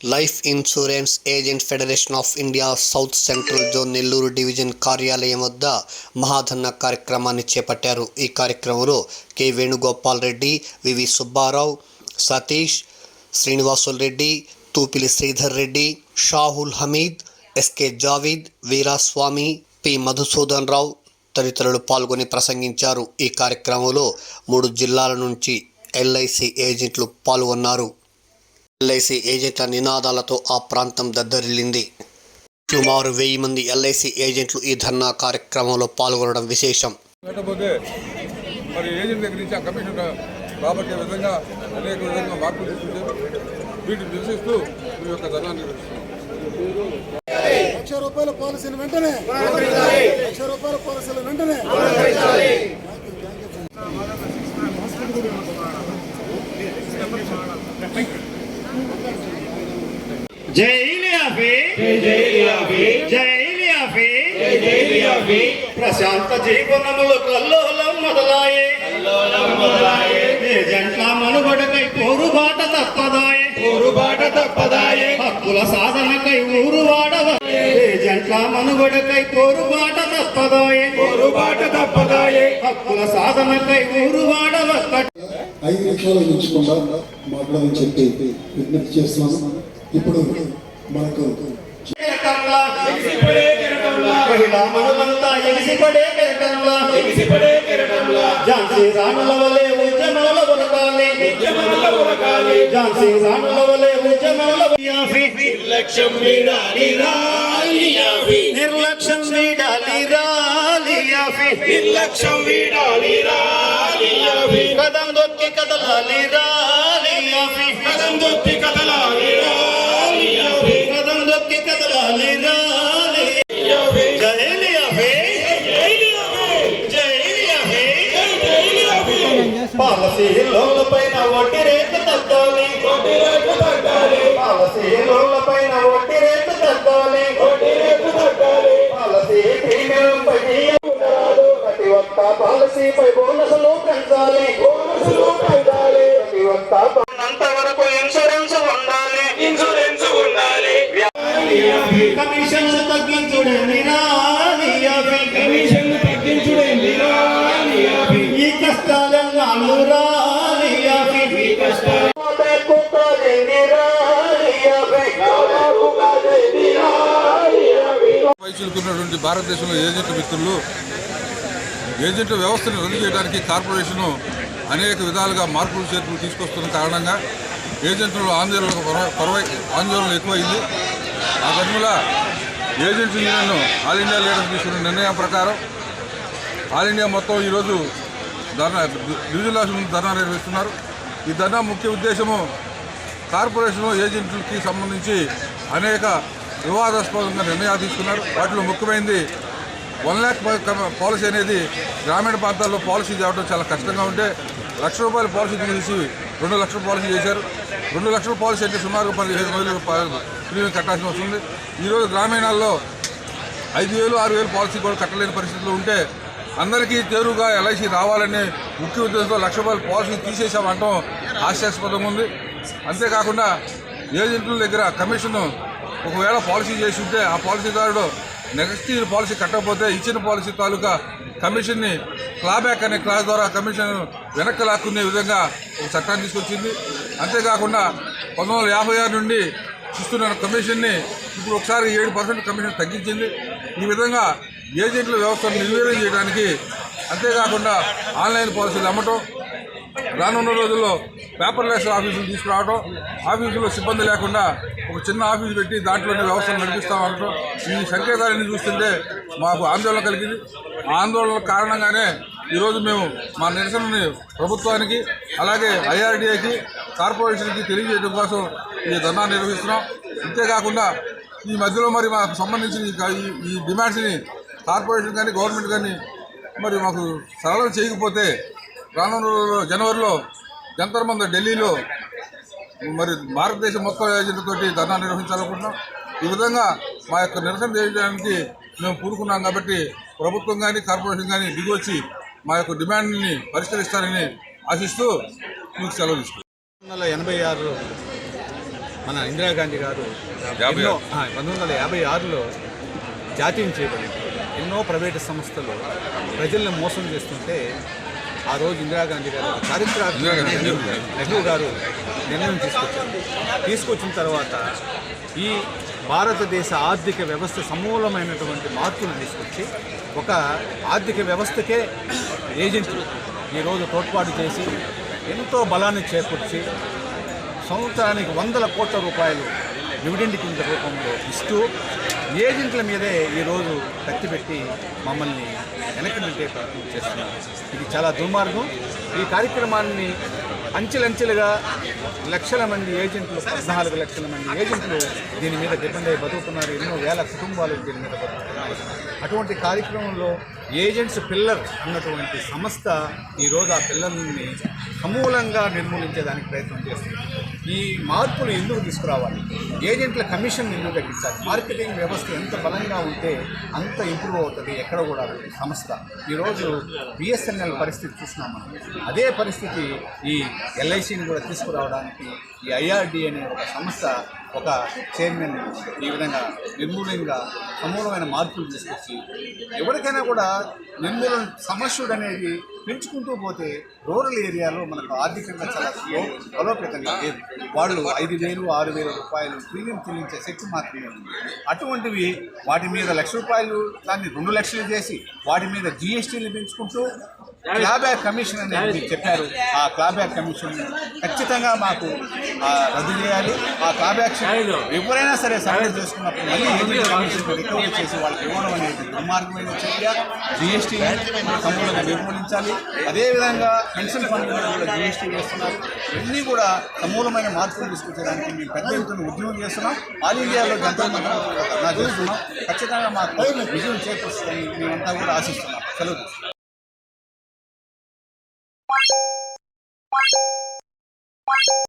Life insurance agent federation of India south central zone Nellore division కార్యాలయం వద్ద మహాధన్న కార్యక్రమాన్ని చేపట్టారు. ఈ కార్యక్రమంలో K Venugopal Reddy V V Subbarao Satish Srinivasul Reddy Thupili Sridhar Reddy Shahul Hameed S K Javeed Veeraswamy P Madhusudan Rao తదితరులు పాల్గొని ప్రసంగించారు. ఈ కార్యక్రమంలో మూడు జిల్లాల నుంచి ఎల్ఐసి ఏజెంట్లు పాల్గొన్నారు. ఎల్ఐసి ఏజెంట్ల నినాదాలతో ఆ ప్రాంతం దద్దరిల్లింది. సుమారు వెయ్యి మంది ఎల్ఐసి ఏజెంట్లు ఈ ధర్నా కార్యక్రమంలో పాల్గొనడం విశేషం. లేకపోతే మరి ఏజెంట్ దగ్గర నుంచి ఆ కమిషన్ రాబట్టే విధంగా అనేక విధంగా మార్పులు తీసుకుంటారు వీటిని నిరసిస్తూ మీ యొక్క ధనాన్ని నిర్వహిస్తున్నాం. లక్ష రూపాయల పాలసీలు వెంటనే లక్ష రూపాయల పాలసీలు వెంటనే ప్రశాంత జీవనములు కల్లోలం మొదలాయే. కల్లోలం మొదలాయే. ఏజెంట్ల మనుగడకై పోరుబాట తప్పదాయే. పోరుబాట తప్పదాయే. హక్కుల సాధనకై ఊరు వాడవ మనుగడకై పోరుబాట తప్పదాయే. పోరుబాట తప్పదాయే. హక్కుల సాధనకై ఊరు వాడవ ఐదు నిమిషాలు ఉంచకుండా మాట్లాడని చెప్పి విజ్ఞప్తి చేస్తున్నాను. ఇప్పుడు మనకు కెరటంలా. మహిళా ఎగిసిపడే కెరటంలా. ఎగిసిపడే కెరటంలా. ఝాన్సీ రాణుల వలె ఉద్యమాల ఉరకాలి. ఉద్యమాల ఉరకాలి. ఝాన్సీ రాణుల వలె ఉద్యమాల యాఫీ. నిర్లక్ష్యం వీడాలి నిర్లక్ష్యం నిర్లక్ష్యం కదం దొక్కి కదలాలి రాలి యాఫీ. కదం దొక్కి కదలాలి కమిషన్ తగ్గించుడే నిరాలి కమిషన్ తగ్గించుడే నిరాలి ఈ కష్టాలు భారతదేశంలో ఏజెంట్ మిత్రులు ఏజెంట్ వ్యవస్థను రద్దు చేయడానికి కార్పొరేషను అనేక విధాలుగా మార్పులు చేర్పులు తీసుకొస్తున్న కారణంగా ఏజెంట్లు ఆందోళనకు పొర- పొరవై ఆందోళన ఎక్కువైంది. ఆ తరుముల agent union all India leaders తీసుకున్న నిర్ణయం ప్రకారం ఆల్ ఇండియా మొత్తం ఈరోజు ధర్నా డివిజన్ ఆఫీస్ ముందు ధర్నా నిర్వహిస్తున్నారు. ఈ ధర్నా ముఖ్య ఉద్దేశము కార్పొరేషన్ ఏజెంట్లకి సంబంధించి అనేక వివాదాస్పదంగా నిర్ణయాలు తీసుకున్నారు. వాటిలో ముఖ్యమైనది వన్ ల్యాక్ పాలసీ అనేది గ్రామీణ ప్రాంతాల్లో పాలసీ తేవడం చాలా కష్టంగా ఉంటే లక్ష రూపాయల పాలసీ తీసి రెండు లక్షల పాలసీ చేశారు. రెండు లక్షల పాలసీ అంటే సుమారు పదిహేను వేలు ప్రీమియం కట్టాల్సి వస్తుంది ఈరోజు గ్రామీణాల్లో ఐదు వేలు ఆరు వేలు పాలసీ కూడా కట్టలేని పరిస్థితులు ఉంటే అందరికీ తేరుగా ఎల్ఐసి రావాలనే ముఖ్య ఉద్దేశంతో లక్ష రూపాయల పాలసీ తీసేసామంటాం హాస్యాస్పదంగా ఉంది. అంతేకాకుండా ఏజెంట్ల దగ్గర కమిషన్ ఒకవేళ పాలసీ చేసి ఉంటే ఆ పాలసీదారుడు నెక్స్ట్ ఇయర్ పాలసీ కట్టకపోతే ఇచ్చిన పాలసీ తాలూకా కమిషన్ని క్లాబ్యాక్ అనే క్లాస్ ద్వారా కమిషన్ వెనక్కి లాక్కునే విధంగా ఒక చట్టాన్ని తీసుకొచ్చింది. అంతేకాకుండా పంతొమ్మిది వందల యాభై ఆరు నుండి ఇస్తున్న కమిషన్ని ఇప్పుడు ఒకసారి ఏడు పర్సెంట్ కమిషన్ తగ్గించింది. ఈ విధంగా ఏజెంట్ల వ్యవస్థను నిర్వీర్యం చేయడానికి అంతేకాకుండా ఆన్లైన్ పాలసీలు అమ్మటం రానున్న రోజుల్లో పేపర్లెస్ ఆఫీసులు తీసుకురావడం ఆఫీసులో సిబ్బంది లేకుండా ఒక చిన్న ఆఫీసు పెట్టి దాంట్లోనే వ్యవస్థను నడిపిస్తామనటం ఈ సంకేతాలన్నీ చూస్తుంటే మాకు ఆందోళన కలిగింది. ఆ ఆందోళన కారణంగానే ఈరోజు మేము మా నిరసనని ప్రభుత్వానికి అలాగే ఐఆర్డీఏకి కార్పొరేషన్కి తెలియజేయడం కోసం ఈ ధర్నా నిర్వహిస్తున్నాం. అంతేకాకుండా ఈ మధ్యలో మరి మాకు సంబంధించిన ఈ డిమాండ్స్ని కార్పొరేషన్ కానీ గవర్నమెంట్ కానీ మరి మాకు సరళం చేయకపోతే రానున్న రోజుల్లో జనవరిలో జంతర్ మంద ఢిల్లీలో మరి భారతదేశం మొత్తం ఏజెంట్లతోటి ధర్నా నిర్వహించాలనుకుంటున్నాం. ఈ విధంగా మా యొక్క నిరసన చేయడానికి మేము కూరుకున్నాం కాబట్టి ప్రభుత్వం కానీ కార్పొరేషన్ కానీ దిగొచ్చి మా యొక్క డిమాండ్ని పరిష్కరిస్తారని ఆశిస్తూ మీకు సెలవు తీసుకుంటాం వందల ఎనభై ఆరు మన ఇందిరాగాంధీ గారు ఎన్నో పంతొమ్మిది వందల యాభై ఆరులో జాతీయం చేయబడింది. ఎన్నో ప్రైవేటు సంస్థలు ప్రజల్ని మోసం చేస్తుంటే ఆ రోజు ఇందిరాగాంధీ గారు చారిత్రాత్మక నెహ్రూ నెహ్రూ. నెహ్రూ గారు నిర్ణయం తీసుకొచ్చారు. తీసుకొచ్చిన తర్వాత ఈ భారతదేశ ఆర్థిక వ్యవస్థ సమూలమైనటువంటి మార్పులు తీసుకొచ్చి ఒక ఆర్థిక వ్యవస్థకే ఏజెంట్లు ఈరోజు తోడ్పాటు చేసి ఎంతో బలాన్ని చేకూర్చి సంవత్సరానికి వందల కోట్ల రూపాయలు డివిడెండ్ కింద రూపంలో ఇస్తూ ఏజెంట్ల మీదే ఈరోజు కత్తిపెట్టి మమ్మల్ని వెనక్కి నెట్టే ప్రయత్నం చేస్తున్నారు. ఇది చాలా దుర్మార్గం. ఈ కార్యక్రమాన్ని అంచెలంచెలుగా లక్షల మంది ఏజెంట్లు పద్నాలుగు లక్షల మంది ఏజెంట్లు దీని మీద డిపెండ్ అయి బతుకుతున్నారు. ఎన్నో వేల కుటుంబాలు దీని మీద బతుకుతున్నారు. అటువంటి కార్యక్రమంలో ఏజెంట్స్ పిల్లర్ అన్నటువంటి సంస్థ ఈరోజు ఆ పిల్లల్ని సమూలంగా నిర్మూలించేదానికి ప్రయత్నం చేస్తుంది. ఈ మార్పులు ఎందుకు తీసుకురావాలి? ఏజెంట్ల కమిషన్ ఎందుకు తగ్గించాలి మార్కెటింగ్ వ్యవస్థ ఎంత బలంగా ఉంటే అంత ఇంప్రూవ్ అవుతుంది ఎక్కడ కూడా సంస్థ. ఈరోజు బిఎస్ఎన్ఎల్ పరిస్థితి చూస్తున్నాం మనం. అదే పరిస్థితి ఈ ఎల్ఐసిని కూడా తీసుకురావడానికి ఈ ఐఆర్డి అనే ఒక సంస్థ ఒక చైర్మన్ ఈ విధంగా నిర్మూలంగా సమూలమైన మార్పులు తీసుకొచ్చి ఎవరికైనా కూడా నిర్మూలన సమస్యుడు అనేది పెంచుకుంటూ పోతే రూరల్ ఏరియాలో మనకు ఆర్థికంగా చాలా స్లో బలోపేతంగా లేదు. వాళ్ళు ఐదు వేలు ఆరు వేల రూపాయలు ప్రీమియం చెల్లించే శక్తి మాత్రమే ఉంది. అటువంటివి వాటి మీద లక్ష రూపాయలు దాన్ని రెండు లక్షలు చేసి వాటి మీద జిఎస్టీలు పెంచుకుంటూ క్లాబ్యాక్ కమిషన్ అని మీరు చెప్పారు. ఆ క్లాబ్యాక్ కమిషన్ ఖచ్చితంగా మాకు రద్దు చేయాలి. ఆ క్లాబ్యాక్ ఎవరైనా సరే సరెండర్ చేసుకున్నప్పుడు మళ్ళీ ఏజెంట్ కమిషన్ రికవరీ చేసి వాళ్ళకి ఇవ్వడం అనేది దుర్మార్గమైన చర్య. జిఎస్టీ సంపూర్ణంగా నిర్మూలించాలి. అదేవిధంగా పెన్షన్ ఫండ్ కూడా జిఎస్టీ వేస్తున్నారు ఇవన్నీ కూడా సమూలమైన మార్పులు తీసుకొచ్చేదానికి మేము పెద్ద ఎత్తున ఉద్యమం చేస్తున్నాం. ఆల్ ఇండియాలో జనతా ధర్నా చేస్తున్నాం. ఖచ్చితంగా మాకు విజయం చేకూరుస్తుందని మేమంతా కూడా ఆశిస్తున్నాం. సెలవు ん?